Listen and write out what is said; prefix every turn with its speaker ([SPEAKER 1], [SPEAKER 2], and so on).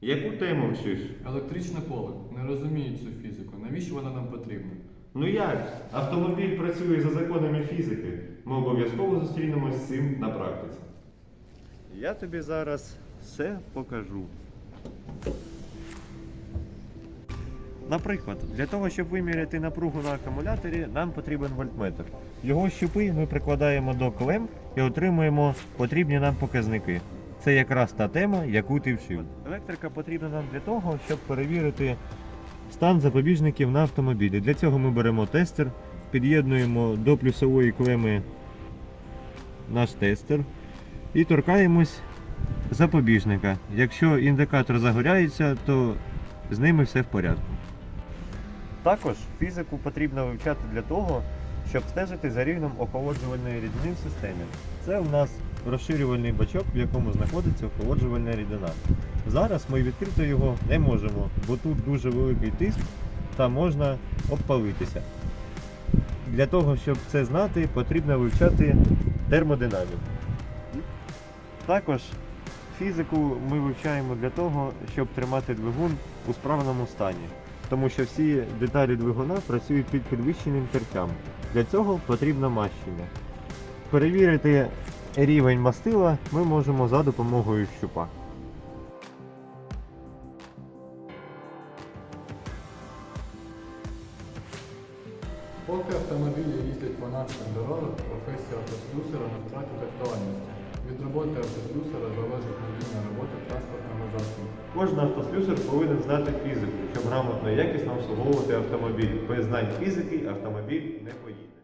[SPEAKER 1] Яку тему вчиш?
[SPEAKER 2] Електричне поле. Не розумію цю фізику. Навіщо вона нам потрібна?
[SPEAKER 1] Ну як? Автомобіль працює за законами фізики. Ми обов'язково зустрінемось з цим на практиці. Я тобі зараз все покажу. Наприклад, для того, щоб виміряти напругу на акумуляторі, нам потрібен вольтметр. Його щупи ми прикладаємо до клем і отримуємо потрібні нам показники. Це якраз та тема, яку ти вчив. Електрика потрібна нам для того, щоб перевірити стан запобіжників на автомобілі. Для цього ми беремо тестер, під'єднуємо до плюсової клеми наш тестер і торкаємось запобіжника. Якщо індикатор загоряється, то з ними все в порядку. Також фізику потрібно вивчати для того, щоб стежити за рівнем охолоджувальної рідини в системі. Це у нас розширювальний бачок, в якому знаходиться охолоджувальна рідина. Зараз ми відкрити його не можемо, бо тут дуже великий тиск та можна обпалитися. Для того, щоб це знати, потрібно вивчати термодинаміку. Також фізику ми вивчаємо для того, щоб тримати двигун у справному стані, тому що всі деталі двигуна працюють під підвищеним тертям. Для цього потрібно мащення. Перевірити рівень мастила ми можемо за допомогою щупа.
[SPEAKER 2] Поки автомобілі їздять по наших дорогах, професія автослюсера не втратить актуальності. Від роботи автослюсера залежить надійна робота транспортного засобу.
[SPEAKER 1] Кожен автослюсар повинен знати фізику, щоб грамотно і якісно обслуговувати автомобіль. Без знань фізики автомобіль не поїде.